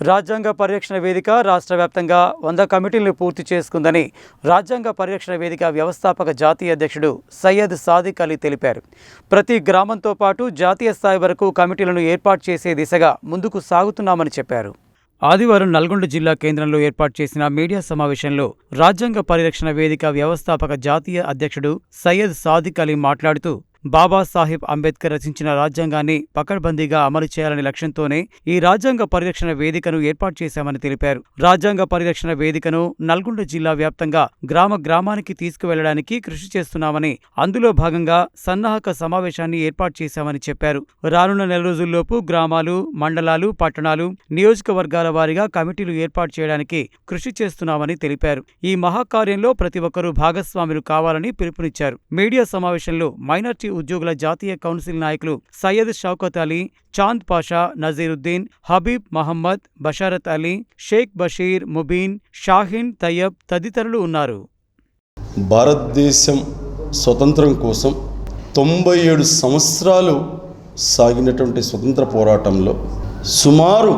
రాజ్యాంగ పరిరక్షణ వేదిక రాష్ట్ర వ్యాప్తంగా వంద కమిటీలను పూర్తి చేసుకుందని రాజ్యాంగ పరిరక్షణ వేదిక వ్యవస్థాపక జాతీయ అధ్యక్షుడు సయ్యద్ సాదిక్ అలీ తెలిపారు. ప్రతి గ్రామంతో పాటు జాతీయ స్థాయి వరకు కమిటీలను ఏర్పాటు చేసే దిశగా ముందుకు సాగుతున్నామని చెప్పారు. ఆదివారం నల్గొండ జిల్లా కేంద్రంలో ఏర్పాటు చేసిన మీడియా సమావేశంలో రాజ్యాంగ పరిరక్షణ వేదిక వ్యవస్థాపక జాతీయ అధ్యక్షుడు సయ్యద్ సాదిక్ అలీ మాట్లాడుతూ బాబాసాహెబ్ అంబేద్కర్ రచించిన రాజ్యాంగాన్ని పకడ్బందీగా అమలు చేయాలనే లక్ష్యంతోనే ఈ రాజ్యాంగ పరిరక్షణ వేదికను ఏర్పాటు చేశామని తెలిపారు. రాజ్యాంగ పరిరక్షణ వేదికను నల్గొండ జిల్లా వ్యాప్తంగా గ్రామ గ్రామానికి తీసుకువెళ్ళడానికి కృషి చేస్తున్నామని అందులో భాగంగా సన్నాహక సమావేశాన్ని ఏర్పాటు చేశామని చెప్పారు. రానున్న నెల రోజుల్లోపు గ్రామాలు మండలాలు పట్టణాలు నియోజకవర్గాల వారీగా కమిటీలు ఏర్పాటు చేయడానికి కృషి చేస్తున్నామని తెలిపారు. ఈ మహాకార్యంలో ప్రతి ఒక్కరూ భాగస్వాములు కావాలని పిలుపునిచ్చారు. మీడియా సమావేశంలో మైనార్టీ ఉద్యోగుల జాతీయ కౌన్సిల్ నాయకులు సయ్యద్ షౌకత్ అలీ చాంద్ పాషా నజీరుద్దీన్ హబీబ్ మహమ్మద్ బషారత్ అలీ షేక్ బషీర్ ముబీన్ షాహీన్ తయ్యబ్ తదితరులు ఉన్నారు. భారతదేశం స్వతంత్రం కోసం తొంభై ఏడు సంవత్సరాలు సాగినటువంటి స్వతంత్ర పోరాటంలో సుమారు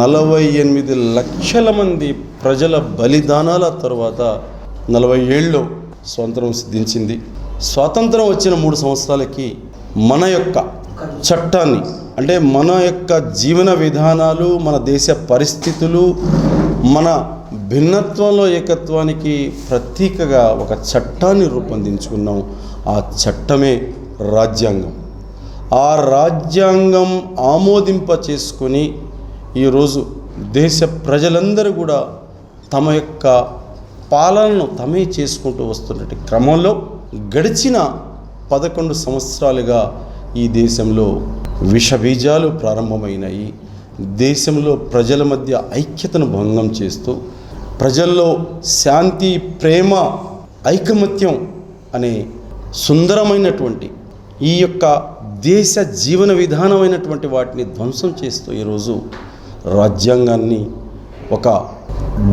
నలభై ఎనిమిది లక్షల మంది ప్రజల బలిదానాల తర్వాత నలభై ఏళ్ళు స్వతంత్రం సిద్ధించింది. స్వాతంత్రం వచ్చిన మూడు సంవత్సరాలకి మన యొక్క చట్టాన్ని అంటే మన యొక్క జీవన విధానాలు మన దేశ పరిస్థితులు మన భిన్నత్వంలో ఏకత్వానికి ప్రతీకగా ఒక చట్టాన్ని రూపొందించుకున్నాం. ఆ చట్టమే రాజ్యాంగం. ఆ రాజ్యాంగం ఆమోదింప చేసుకొని ఈరోజు దేశ ప్రజలందరూ కూడా తమ యొక్క పాలనను తమే చేసుకుంటూ వస్తున్నటువంటి క్రమంలో గడిచిన పదకొండు సంవత్సరాలుగా ఈ దేశంలో విషబీజాలు ప్రారంభమైనాయి. దేశంలో ప్రజల మధ్య ఐక్యతను భంగం చేస్తూ ప్రజల్లో శాంతి ప్రేమ ఐకమత్యం అనే సుందరమైనటువంటి ఈ యొక్క దేశ జీవన విధానమైనటువంటి వాటిని ధ్వంసం చేస్తూ ఈరోజు రాజ్యాంగాన్ని ఒక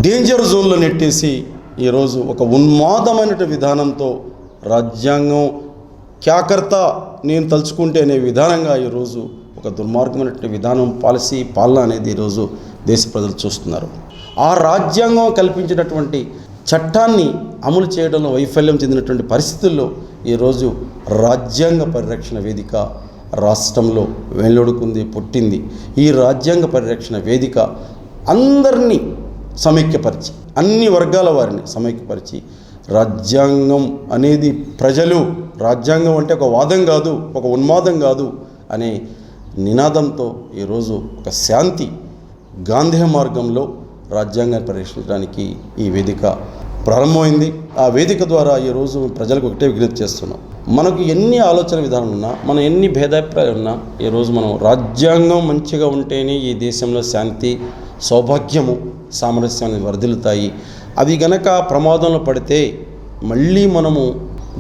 డేంజర్ జోన్లో నెట్టేసి ఈరోజు ఒక ఉన్మాదమైనటువంటి విధానంతో రాజ్యాంగం క్యాకర్త నేను తలుచుకుంటే అనే విధానంగా ఈరోజు ఒక దుర్మార్గమైనటువంటి విధానం పాలసీ పాలన అనేది ఈరోజు దేశ ప్రజలు చూస్తున్నారు. ఆ రాజ్యాంగం కల్పించినటువంటి చట్టాన్ని అమలు చేయడంలో వైఫల్యం చెందినటువంటి పరిస్థితుల్లో ఈరోజు రాజ్యాంగ పరిరక్షణ వేదిక రాష్ట్రంలో వెల్లొడుకుంది పుట్టింది. ఈ రాజ్యాంగ పరిరక్షణ వేదిక అందరినీ సమైక్యపరిచి అన్ని వర్గాల వారిని సమైక్యపరిచి రాజ్యాంగం అనేది ప్రజలు రాజ్యాంగం అంటే ఒక వాదం కాదు ఒక ఉన్మాదం కాదు అనే నినాదంతో ఈరోజు ఒక శాంతి గాంధీ మార్గంలో రాజ్యాంగాన్ని పరిరక్షించడానికి ఈ వేదిక ప్రారంభమైంది. ఆ వేదిక ద్వారా ఈరోజు ప్రజలకు ఒకటే విజ్ఞప్తి చేస్తున్నాం. మనకు ఎన్ని ఆలోచన విధానం ఉన్నా మనం ఎన్ని భేదాభిప్రాయాలు ఉన్నా ఈరోజు మనం రాజ్యాంగం మంచిగా ఉంటేనే ఈ దేశంలో శాంతి సౌభాగ్యము సామరస్యాన్ని వర్ధిల్లుతాయి. అవి గనక ప్రమాదంలో పడితే మళ్ళీ మనము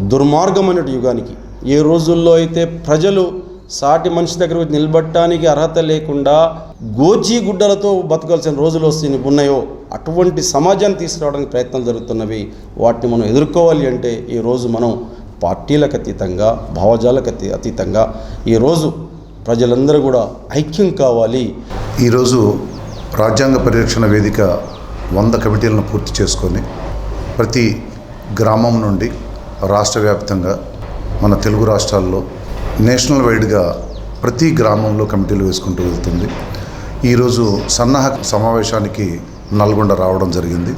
దుర్మార్గమైన యుగానికి ఏ రోజుల్లో అయితే ప్రజలు సాటి మనిషి దగ్గర నిలబట్టడానికి నిలబడటానికి అర్హత లేకుండా గోచి గుడ్డలతో బతకాల్సిన రోజులు వస్తే ఉన్నాయో అటువంటి సమాజాన్ని తీసుకురావడానికి ప్రయత్నాలు జరుగుతున్నవి వాటిని మనం ఎదుర్కోవాలి అంటే ఈరోజు మనం పార్టీలకు అతీతంగా భావజాలకు అతీ అతీతంగా ఈరోజు ప్రజలందరూ కూడా ఐక్యం కావాలి. ఈరోజు రాజ్యాంగ పరిరక్షణ వేదిక వంద కమిటీలను పూర్తి చేసుకొని ప్రతి గ్రామం నుండి రాష్ట్ర వ్యాప్తంగా మన తెలుగు రాష్ట్రాల్లో నేషనల్ వైడ్గా ప్రతి గ్రామంలో కమిటీలు వేసుకుంటూ వెళ్తుంది. ఈరోజు సన్నాహక సమావేశానికి నల్గొండ రావడం జరిగింది.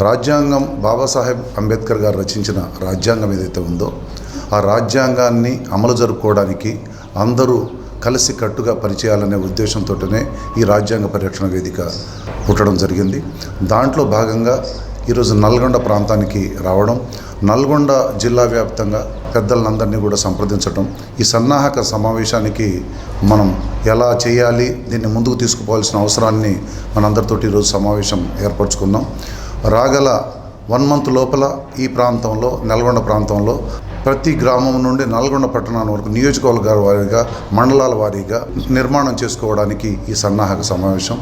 రాజ్యాంగం బాబాసాహెబ్ అంబేద్కర్ గారు రచించిన రాజ్యాంగం ఏదైతే ఉందో ఆ రాజ్యాంగాన్ని అమలు జరుపుకోవడానికి అందరూ కలిసి కట్టుగా పనిచేయాలనే ఉద్దేశంతోనే ఈ రాజ్యాంగ పరిరక్షణ వేదిక పుట్టడం జరిగింది. దాంట్లో భాగంగా ఈరోజు నల్గొండ ప్రాంతానికి రావడం నల్గొండ జిల్లా వ్యాప్తంగా పెద్దలందరినీ కూడా సంప్రదించడం ఈ సన్నాహక సమావేశానికి మనం ఎలా చేయాలి దీన్ని ముందుకు తీసుకుపోవాల్సిన అవసరాన్ని మనందరితోటి ఈరోజు సమావేశం ఏర్పరచుకున్నాం. రాగల వన్ మంత్ లోపల ఈ ప్రాంతంలో నల్గొండ ప్రాంతంలో ప్రతి గ్రామం నుండి నల్గొండ పట్టణం వరకు నియోజకవర్గాల వారీగా మండలాల వారీగా నిర్మాణం చేసుకోవడానికి ఈ సన్నాహక సమావేశం.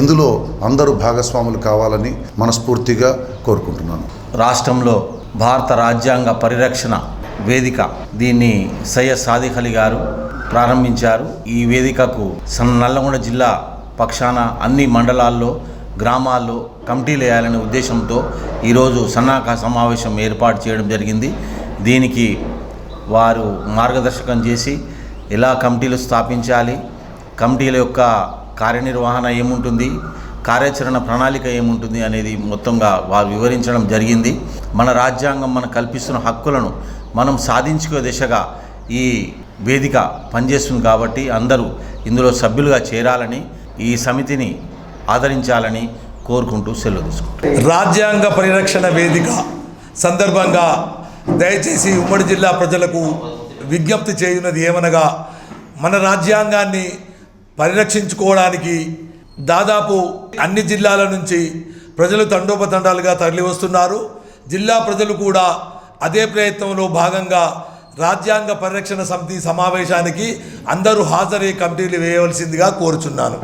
ఇందులో అందరూ భాగస్వాములు కావాలని మనస్ఫూర్తిగా కోరుకుంటున్నాను. రాష్ట్రంలో భారత రాజ్యాంగ పరిరక్షణ వేదిక దీన్ని సయ్యద్ సాదిక్ అలీ గారు ప్రారంభించారు. ఈ వేదికకు సన్ నల్లగొండ జిల్లా పక్షాన అన్ని మండలాల్లో గ్రామాల్లో కమిటీలు వేయాలనే ఉద్దేశంతో ఈరోజు సన్నాహక సమావేశం ఏర్పాటు చేయడం జరిగింది. దీనికి వారు మార్గదర్శకం చేసి ఎలా కమిటీలు స్థాపించాలి. కమిటీల యొక్క కార్యనిర్వహణ ఏముంటుంది? కార్యాచరణ ప్రణాళిక ఏముంటుంది అనేది మొత్తంగా వారు వివరించడం జరిగింది. మన రాజ్యాంగం మన కల్పిస్తున్న హక్కులను మనం సాధించుకో దిశగా ఈ వేదిక పనిచేస్తుంది కాబట్టి అందరూ ఇందులో సభ్యులుగా చేరాలని ఈ సమితిని ఆదరించాలని కోరుకుంటూ సెలవు తీసుకుంటాం రాజ్యాంగ పరిరక్షణ వేదిక సందర్భంగా దయచేసి ఉమ్మడి జిల్లా ప్రజలకు విజ్ఞప్తి చేయున్నది ఏమనగా మన రాజ్యాంగాన్ని పరిరక్షించుకోవడానికి దాదాపు అన్ని జిల్లాల నుంచి ప్రజలు తండోపతండాలుగా తరలి వస్తున్నారు జిల్లా ప్రజలు కూడా అదే ప్రయత్నంలో భాగంగా రాజ్యాంగ పరిరక్షణ సమితి సమావేశానికి అందరూ హాజరయ్యే కమిటీలు వేయవలసిందిగా కోరుచున్నాను.